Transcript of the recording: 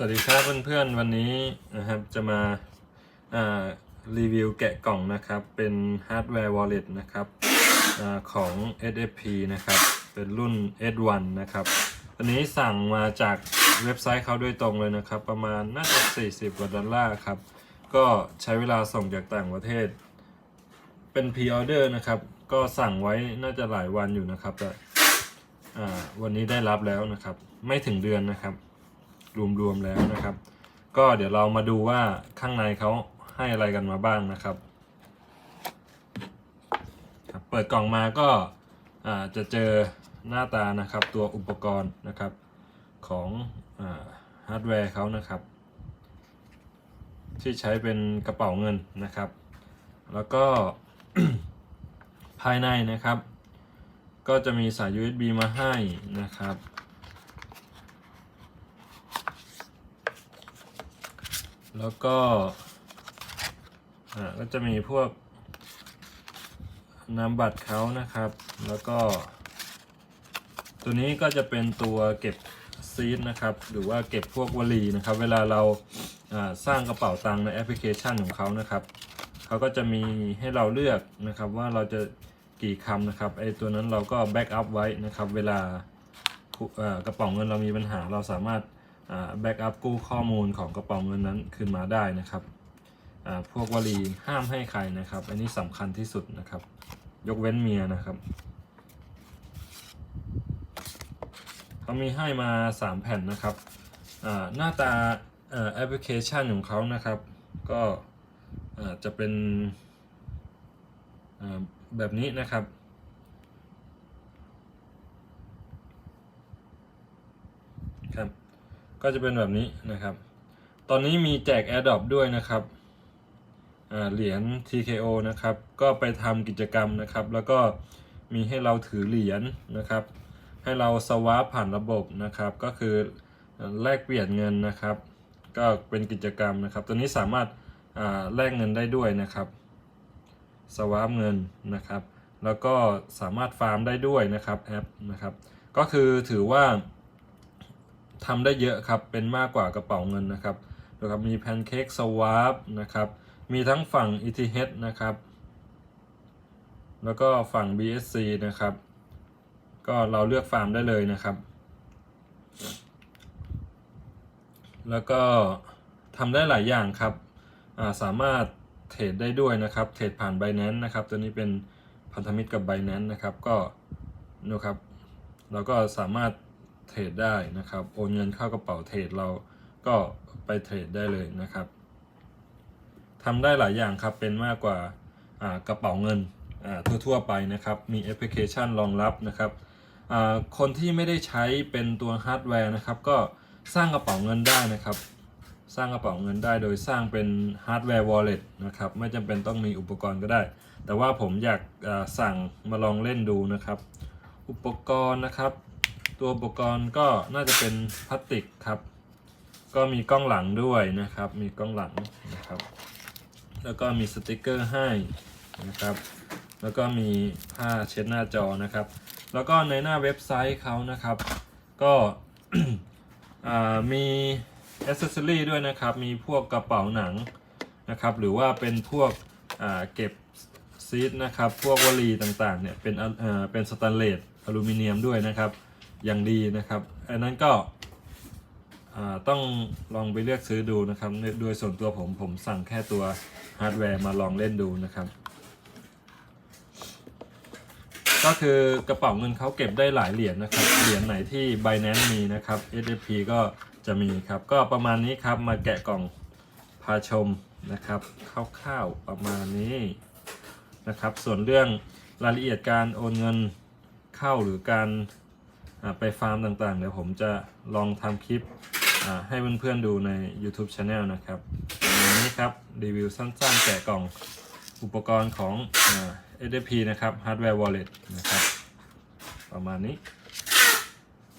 สวัสดีครับเพื่อนๆวันนี้นะครับจะมาารีวิวแกะกล่องนะครับเป็นฮาร์ดแวร์ wallet นะครับอของ SFP นะครับเป็นรุ่น S1 นะครับอันนี้สั่งมาจากเว็บไซต์เขาโดยตรงเลยนะครับ ประมาณน่าจะ 40 กว่าดอลลาร์ครับ ก็ใช้เวลาส่งจากต่างประเทศ เป็น p ีออเดอร์นะครับ ก็สั่งไว้น่าจะหลายวันอยู่นะครับแต่วันนี้ได้รับแล้วนะครับ ไม่ถึงเดือนนะครับ รวมๆแล้วนะครับ ก็เดี๋ยวเรามาดูว่าข้างในเขาให้อะไรกันมาบ้างนะครับครับเปิดกล่องมาก็าจะเจอหน้าตานะครับตัวอุปกรณ์นะครับของฮาร์ดแวร์เขานะครับ ที่ใช้เป็นกระเป๋าเงินนะครับ แล้วก็ภายในนะครับ ก็จะมีสาย USB มาให้นะครับ แล้วก็อ่าก็จะมีพวกนามบัตรเขานะครับ แล้วก็ ตัวนี้ก็จะเป็นตัวเก็บซีดนะครับ หรือว่าเก็บพวกวลีนะครับ เวลาเราอ่าสร้างกระเป๋าตังค์ในแอปพลิเคชันของเขานะครับ เขาก็จะมีให้เราเลือกนะครับว่าเราจะกี่คำนะครับ ไอตัวนั้นเราก็แบ็กอัพไว้นะครับ เวลากระเป๋าเงินเรามีปัญหาเราสามารถ แบ็กอัพกู้ข้อมูลของกระเป๋าเงินนั้นขึ้นมาได้นะครับ พวกวลีห้ามให้ใครนะครับ อันนี้สำคัญที่สุดนะครับ ยกเว้นเมียนะครับเขามีให้มา 3 แผ่นนะครับ หน้าตาแอปพลิเคชันของเขานะครับ ก็จะเป็นแบบนี้นะครับ ก็จะเป็นแบบนี้นะครับ ตอนนี้มีแจก AirDrop ด้วยนะครับเหรียญ TKO นะครับ ก็ไปทำกิจกรรมนะครับ แล้วก็มีให้เราถือเหรียญนะครับ ให้เราสวาปผ่านระบบนะครับ ก็คือแลกเปลี่ยนเงินนะครับ ก็เป็นกิจกรรมนะครับ ตัวนี้สามารถแลกเงินได้ด้วยนะครับสวาปเงินนะครับ แล้วก็สามารถฟาร์มได้ด้วยนะครับแอปนะครับ ก็คือถือว่า ทำได้เยอะครับเป็นมากกว่ากระเป๋าเงินนะครับนะครับมีแพนเค้กสวาปนะครับมีทั้งฝั่ง ETH นะครับ แล้วก็ฝั่ง BSC นะครับ ก็เราเลือกฟาร์มได้เลยนะครับ แล้วก็ทำได้หลายอย่างครับาสามารถเทรดได้ด้วยนะครับ เทรดผ่าน Binance นะครับ ตัวนี้เป็นพันธมิตรกับ Binance นะครับ ก็นะครับ เราก็สามารถ เทรดได้นะครับ โอนเงินเข้ากระเป๋าเทรดเราก็ไปเทรดได้เลยนะครับทำได้หลายอย่างครับ เป็นมากกว่ากระเป๋าเงินทั่วๆไปนะครับ มีแอปพลิเคชันรองรับนะครับคนที่ไม่ได้ใช้เป็นตัวฮาร์ดแวร์นะครับ ก็สร้างกระเป๋าเงินได้นะครับ สร้างกระเป๋าเงินได้โดยสร้างเป็นฮาร์ดแวร์ wallet นะครับ ไม่จำเป็นต้องมีอุปกรณ์ก็ได้ แต่ว่าผมอยากสั่งมาลองเล่นดูนะครับ อุปกรณ์นะครับ ตัวอุปกรณ์ก็น่าจะเป็นพลาสติกครับ ก็มีกล้องหลังด้วยนะครับ มีกล้องหลังนะครับ แล้วก็มีสติกเกอร์ให้นะครับ แล้วก็มีผ้าเช็ดหน้าจอนะครับ แล้วก็ในหน้าเว็บไซต์เขานะครับ ก็มีอ c เซ s ซอรี่ด้วยนะครับ มีพวกกระเป๋าหนังนะครับ หรือว่าเป็นพวกเก็บซีดนะครับ พวกวลีต่างๆเนี่ย เป็นเป็นสแตนเลสอลูมิเนียมด้วยนะครับ อย่างดีนะครับ อันนั้นก็ต้องลองไปเลือกซื้อดูนะครับ โดยส่วนตัวผมผมสั่งแค่ตัวฮาร์ดแวร์มาลองเล่นดูนะครับ ก็คือกระเป๋าเงินเขาเก็บได้หลายเหรียญนะครับ เหรียญไหนที่ Binance มีนะครับ SFP ก็จะมีครับ ก็ประมาณนี้ครับมาแกะกล่องพาชมนะครับคร่าวๆประมาณนี้นะครับ ส่วนเรื่องรายละเอียดการโอนเงินเข้าหรือการ ไปฟาร์มต่างๆ เดี๋ยวผมจะลองทำคลิปให้เพื่อนๆดูใน YouTube Channel นะครับวันนี้ครับ รีวิวสั้นๆ แกะกล่องอุปกรณ์ของอ SDP นะครับ Hardware Wallet นะครับ ประมาณนี้